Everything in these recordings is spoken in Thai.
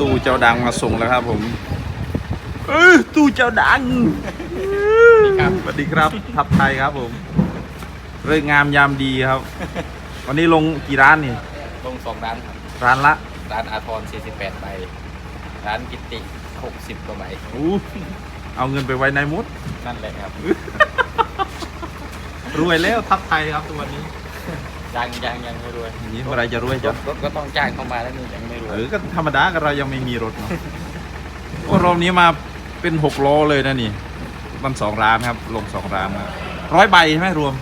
ตู้เจ้าดังมาส่งแล้วครับผมเออตู้เจ้าดังสวัสดีครับทับไทยครับผมเรื่องงามยามดีครับ วันนี้ลงกี่ร้านนี่ ลงสองร้านครับ ร้านละ ร้านอาทร48ใบร้านกิติ 60กว่าใบอู้เอาเงินไปไว้ในมุด นั่นแหละครับ รวยแล้วทับไทยครับทุกวันนี้ยังยังยังไม่รวยอย่างนี้เมื่อไรจะรวยรจ๊ะถรถก็ต้องจ้างเข้ามาแล้วนี่ยังไม่รว เอยอก็ธรรมดากับเรายังไม่มีรถเนาะโอ้รอบนี้มาเป็นหกล้อเลยนะนี่มันสองร้านครับ ลงสองร้านนะร้อยใบใช่ไหมรวม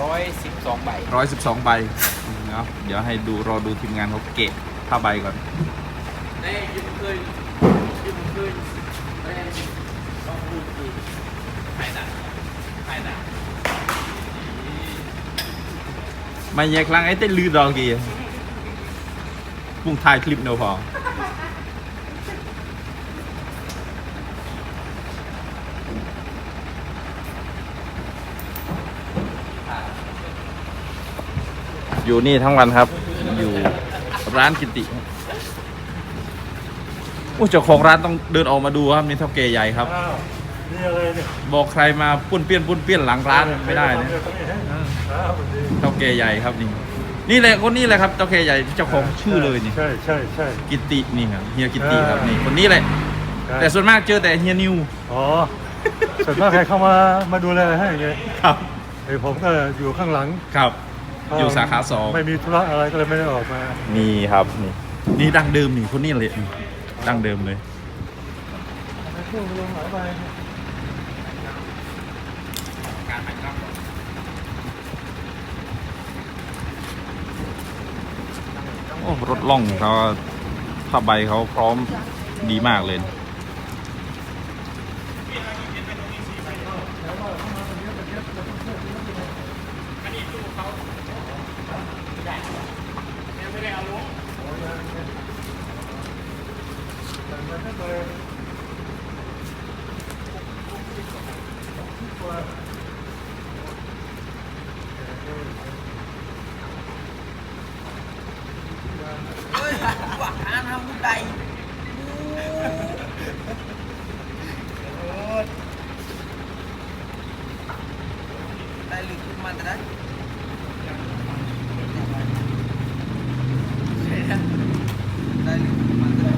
ร้อยสิบสองใบร้อยสิบสองใบเนาะเดี๋ยวให้ดูรอดูทีมงานเขาเกะผ้าใบก่อนได้ยืมเคยยืมเคยได้ต้องพูดดีใครด่าใครด่าไม่แยกครั้งไอ้เต้นลือดอกกี่ พุ่งถ่ายคลิปเนาะพออยู่นี่ทั้งวันครับ อยู่ร้านกิติโอ้เจ้าของร้านต้องเดินออกมาดูครับนี่เท่าเกใหญ่ครับ อ้าวนี่อะไรเนี่ยบอกใครมาปุ้นเปี้ยนปุ้นเปี้ยนหลังร้านไม่ได้นะเจ้าเกใหญ่ครับนี่ นี่แหละคนนี้แหละครับเจ้าเกใหญ่เจ้าของชื่อเลยนี่ใช่ใช่ใช่กิตินี่ครับเฮียกิติครับอ่านี่นี่คนนี้แหละใช่แต่ส่วนมากเจอแต่เฮียนิวอ๋อส่วนมากใครเข้ามามาดูแลให้ไงครับไอ้ผมก็อยู่ข้างหลังครับ อยู่สาขาสองไม่มีธุระอะไรก็เลยไม่ได้ออกมานี่ครับนี่นี่ดังเดิมนี่คนนี้เลยนี่ดังเดิมเลยช่วงลงหลายใบ โอ้รถล่องเขาผ้าใบเขาพร้อมดีมากเลยว่าอ่านทำบุญใดได้ลึกขึ้นมาแต่ได้ได้ลึกขึ้นมาแต่ได้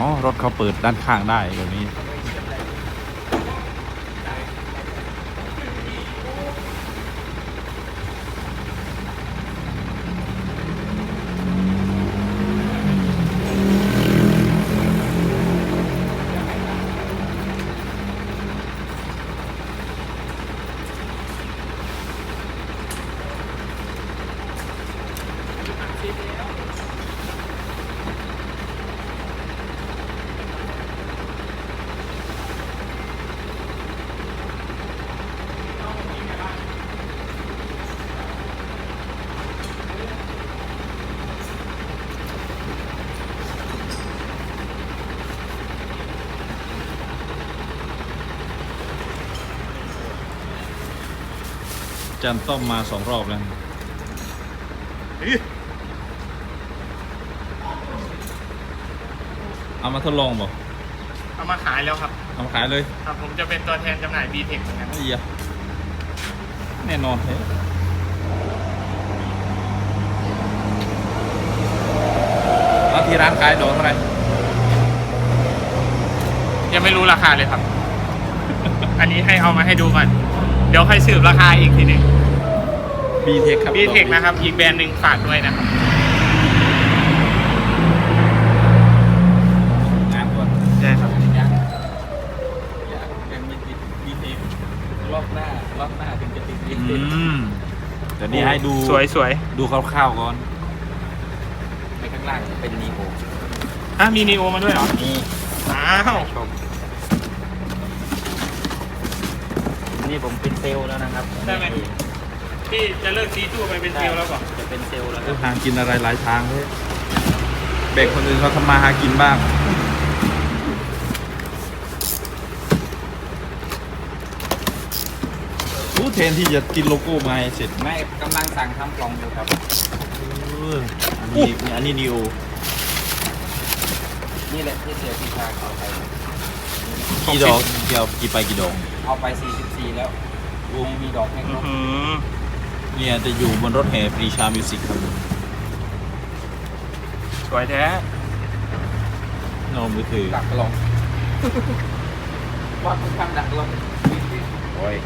อ๋อ รถเขาเปิดด้านข้างได้แบบนี้ จันต้มมาสองรอบแล้วเอามาทดลองบอกเอามาขายแล้วครับเอามาขายเลย ครับ ผมจะเป็นตัวแทนจำหน่าย b t e c h เหมือนกันไอ้เหี้ยแน่นอนเลยแล้วที่ร้านขายโดนเท่าไหร่ยังไม่รู้ราคาเลยครับ อันนี้ให้เอามาให้ดูก่อน เดี๋ยวค่อยสืบราคาอีกทีหนึ่ง บีเทคครับ b t e c h นะครับ อีกแบรนด์หนึ่งฝากด้วยนะครับงานก่อนใช่ครับยังยังยังไม่ติดดีเทรอบหน้ารอบหน้าถึงจะติดดีเทอืรมแต่นี่ให้ดูสวยสวยดูคร่าวๆก่อนไปข้างล่างเป็นนีโออะมีนีโอมาด้วยเหรอนี่อ้าว ชม นี่ผมเป็นเซลล์แล้วนะครับใช่ไหมพี่จะเลิกซีตู้ไปเป็นเซลล์แล้วก่อนจะเป็นเซลล์แล้วคเอรัอบหากินอะไรหลายทางเลยแบ่งคนอื่นเขาทำมาหากินบ้าง รู้แทนที่จะกินโลโก้มาให้เสร็จไม่กำลังสั่งทำกล่องอยู่ครับเอออันนี้อันนี้นิวนี่แหละที่เสียพิชาเอาไป กี่ดอกเกี่ยวกี่ไปกี่ดอกเอาไป 44 แล้วไม่มีดอกให้ครบอืมเนี่ยจะอยู่บนรถแห่ปรีชามิวสิกครับสวยแท้โน้มมือถือดักลงว่าคุณทำดักลงโอ้ย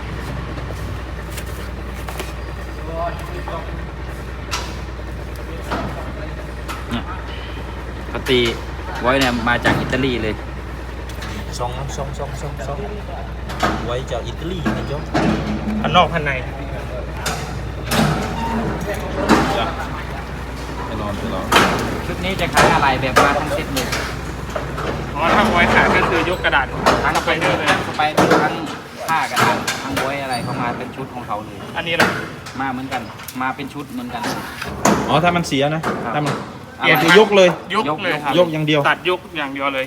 ปกติไว้เนี่ยมาจากอิตาลีเลย ซองซองซองซองซองไว้จากอิตาลีนะจ๊ะพันนอกพันในไปนอนไปนอนชุดนี้จะขายอะไรแบบมาทั้งเซ็ตเลยอ๋อถ้าไว้ขายก็คือยกกระดาษทั้งไปไปเรื่อยเลยทั้งสไปเดอร์ทั้งผ้ากระดาษทั้งบวยอะไรเข้ามาเป็นชุดของเขาเลย อันนี้แหละมาเหมือนกัน มาเป็นชุดเหมือนกัน อ๋อถ้ามันเสียนะถ้ามันเปลี่ยนคือยกเลย ยกเลยครับยกอย่างเดียว ตัดยกอย่างเดียวเลย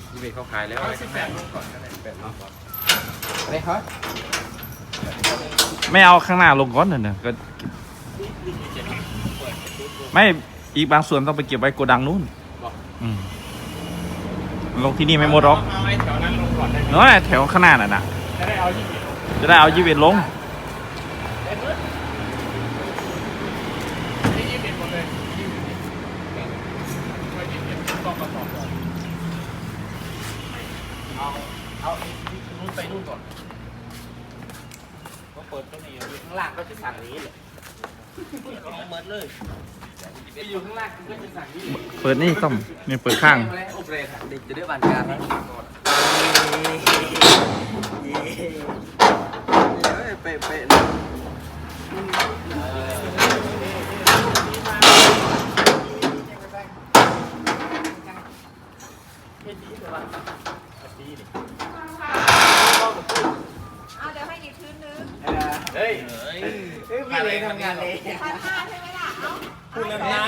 ยี่สิบเขาขายแล้วเอาสิบแปดลงก่อนก็ได้แปดเนาะอะไรครับไม่เอาข้างหน้าลงก่อนน่ะก็ไม่อีกบางส่วนต้องไปเก็บไว้โกดังนู้นอืมลงที่นี่ไม่หมดหรอกเอาไอ้แถวนั้นลงก่อนได้ไหมน้อยแถวข้างหน้าน่ะนะจะได้เอาที่เบ็ดจะได้เอายี่สิบเอ็ดลง ที่ยี่สิบหมดเลยยี่สิบไว้ยี่สิบต้องกระสอบก่อน เอาเอา นู่นไปนู่นก่อนก็เปิดตัวนี้อยู่ข้างล่างก็จะสั่งนี้เลยเอาเมิดเลยไปอยู่ข้างล่างก็จะสั่งนี้เปิดนี่ต้อมนี่เปิดข้างโอเปรตเด็กจะได้บานการนะเป๊ะเป๊ะเลย เอาเดี๋ยวให้อีกพื้นนึง เฮ้ย พี่เลยทำงานเลยพันห้าใช่ไหมล่ะเอ้าพูดแล้วนะ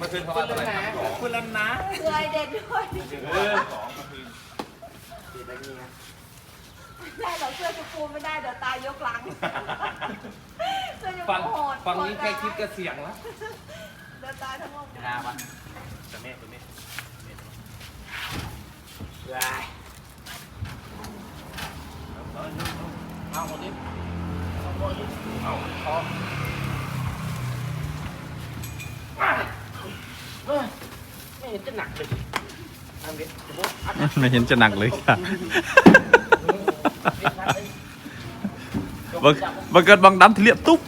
มาคืนเขาว่าอะไรพูดแล้วนะเสือไอเด็ดด้วยเออได้เหรอเสื้อชมพูไม่ได้เดี๋ยวตายยกหลังเสื้อชมฟังพูโหดฟังนี้แค่คิดก็เสียงแล้วเดี๋ยวตายทั้งวงนาปะจะเมฆตัวเมฆเอาหมดดิเอาหมดดิเอาเอาไม่เห็นจะหนั กเลยทำดิสมมติอัดไม่เห็นจะหนักเลยค่ะบังบังเกิดบังดันทะเลียตุ๊บ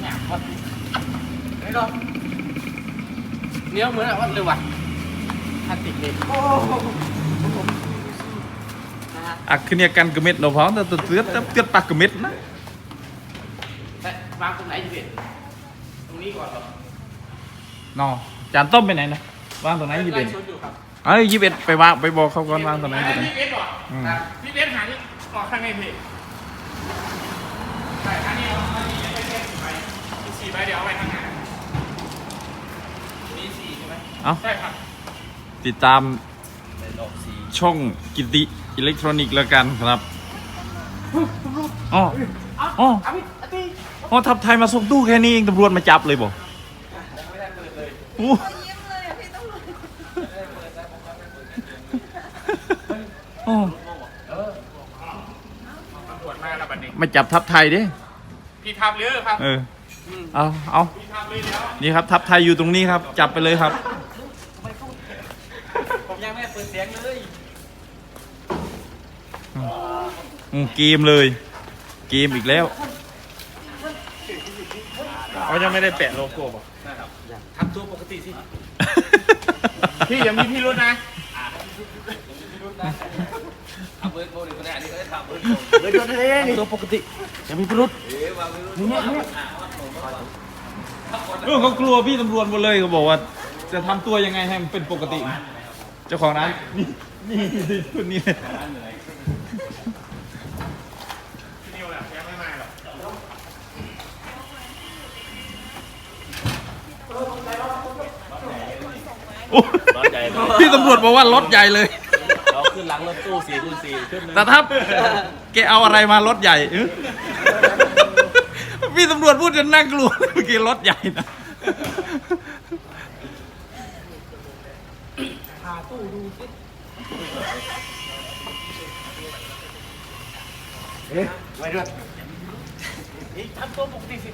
เนี่ยพอไม่ก็เนี้ยเหมือนว่าเลยว่ะทันติดเลย โอ้อักขึ้นเนี่ยกันกระเม็ดเราพร้อมแต่ตัวเตือดเตือดปากกระเม็ดนะแต่วางตรงไหนดีตรงนี้ก่อนเหรอนอจานต้มไปไหนนะวางตรงไหนยี่สิบเอ็ดไล่ชนอยู่ครับเอ้ยยี่สิบเอ็ดไปวางไปบอกเขาก่อนวางตรงไหนยี่สิบเอ็ดพี่เบ็ดบอกอืมพี่เบ็ดหันออกข้างในพี่ใช่อันนี้เอาอันนี้ไม่ใช่สี่ใบมีสี่ใบเดี๋ยวเอาไว้ข้างหน้านี่สี่ใช่ไหมเอ้าใช่ครับติดตามในดอกสี่ช่องกิติ อิเล็กทรอนิกส์แล้วกันครับอ๋ออ๋ออ๋อทับไทยมาส่งตู้แค่นี้เองตำรวจมาจับเลยบอกโอ้เขายิ้มเลยอะพี่ต้องรู้โอ้ตำรวจมาแล้วบัดนี้ไม่จับทับไทยดิ พี่ทับเรือครับ เออ เอาเอาพี่ทับเรือแล้วนี่ครับทับไทยอยู่ตรงนี้ครับ จับไปเลยครับ ผมยังไม่เปิดเสียงเลย อืมเกมเลย เกมอีกแล้ว เขายังไม่ได้แปะโลโก้บอกทำตัวปกติสิ พี่ยังมีพี่รุ้นะทำเบิร์ดโบนี่ก็ได้อันนี้ก็ได้ทำเบิร์ดโบเบิร์ดโบนี่ทำตัวปกติอย่ามีพิรุษเออเขากลัวพี่ตำรวจหมดเลยเขาบอกว่า จะทำตัวยังไงให้มันเป็นปกติ เจ้าของร้านนี่นี่นี่คนนี้นิ โอ้พี่ตำรวจบอกว่ารถใหญ่เลย เราขึ้นหลังรถตู้สี่คูณสี่ขึ้นแต่ถ้าแกเอาอะไรมารถใหญ่เออพี่ตำรวจพูดจนน่ากลัวเมื่อกี้รถใหญ่นะทำตัวปกติสิ